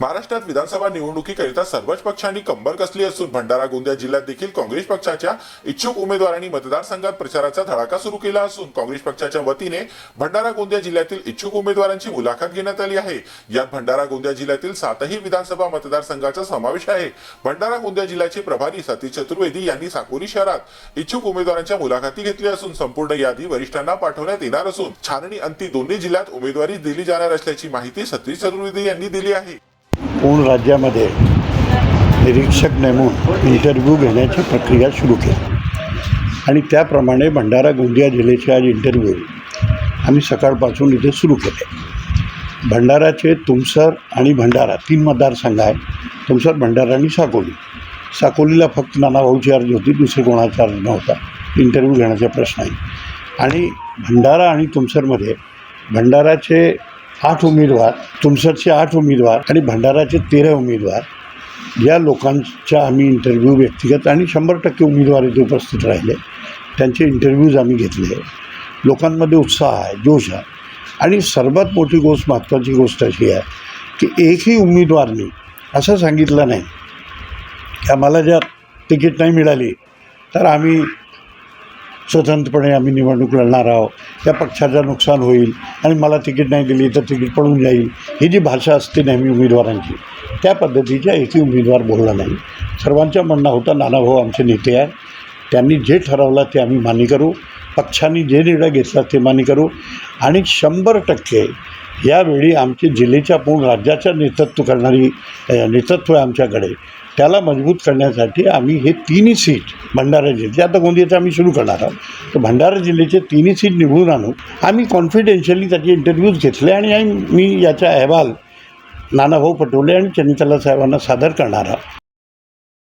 महाराष्ट्रात विधानसभा निवडणुकीकरिता सर्वच पक्षांनी कंबर कसली असून भंडारा गोंदिया जिल्ह्यात देखील काँग्रेस पक्षाच्या इच्छुक उमेदवारांनी मतदारसंघात प्रचाराचा धडाका सुरू केला असून काँग्रेस पक्षाच्या वतीने भंडारा गोंदिया जिल्ह्यातील इच्छुक उमेदवारांची मुलाखत घेण्यात आली आहे. यात भंडारा गोंदिया जिल्ह्यातील सातही विधानसभा मतदारसंघाचा समावेश आहे. भंडारा गोंदिया जिल्ह्याचे प्रभारी सतीश चतुर्वेदी यांनी साकोली शहरात इच्छुक उमेदवारांच्या मुलाखती घेतली असून संपूर्ण यादी वरिष्ठांना पाठवण्यात येणार असून छाननी अंती दोन्ही जिल्ह्यात उमेदवारी दिली जाणार असल्याची माहिती सतीश चतुर्वेदी यांनी दिली आहे. पूर्ण राज्यामध्ये निरीक्षक नेमून इंटरव्ह्यू घेण्याची प्रक्रिया सुरू केली. आणि त्याप्रमाणे भंडारा गोंदिया जिल्ह्याचे आज इंटरव्ह्यू आम्ही सकाळपासून इथे सुरू केले. भंडाराचे तुमसर आणि भंडारा तीन मतदारसंघ आहे तुमसर भंडारा आणि साकोली. साकोलीला फक्त नानाभाऊची अर्ज होती दुसरी कोणाचा अर्ज नव्हता. इंटरव्ह्यू घेण्याचा प्रश्न आहे आणि भंडारा आणि तुमसरमध्ये भंडाराचे आठ उमेदवार तुमसरचे आठ उमेदवार आणि भंडाराचे तेरा उमेदवार या लोकांच्या आम्ही इंटरव्ह्यू व्यक्तिगत आणि शंभर टक्के उमेदवार इथे उपस्थित राहिले. त्यांचे इंटरव्ह्यूज आम्ही घेतले. लोकांमध्ये उत्साह आहे जोश आहे. आणि सर्वात मोठी गोष्ट महत्त्वाची गोष्ट अशी आहे की एकही उमेदवारनी असं सांगितलं नाही की आम्हाला जर तिकीट नाही मिळाली तर आम्ही स्वतंत्रपणे आम्ही निवडणूक लढणार आहोत. या पक्षाचं नुकसान होईल आणि मला तिकीट नाही दिली तर तिकीट पळून जाईल. ही जी भाषा असते नेहमी उमेदवारांची त्या पद्धतीच्या एकही उमेदवार बोलला नाही. सर्वांच्या म्हणणं होता नानाभाऊ आमचे नेते आहे त्यांनी जे ठरवलं ते आम्ही मान्य करू. पक्षांनी जे निर्णय घेतला ते मान्य करू. आणि शंभर टक्के यावेळी आमचे जिल्ह्याच्या पूर्ण राज्याचं नेतृत्व करणारी नेतृत्व आहे आमच्याकडे. त्याला मजबूत करण्यासाठी आम्ही हे तिन्ही सीट भंडारा जिल्ह्याचे आता गोंदियाचं आम्ही सुरू करणार आहोत. तर भंडारा जिल्ह्याचे तिन्ही सीट निवडून आणू आम्ही कॉन्फिडेन्शियली त्याचे इंटरव्ह्यूज घेतले आणि मी याचा अहवाल नानाभाऊ पटोले आणि चनिताला साहेबांना सादर करणार आहोत.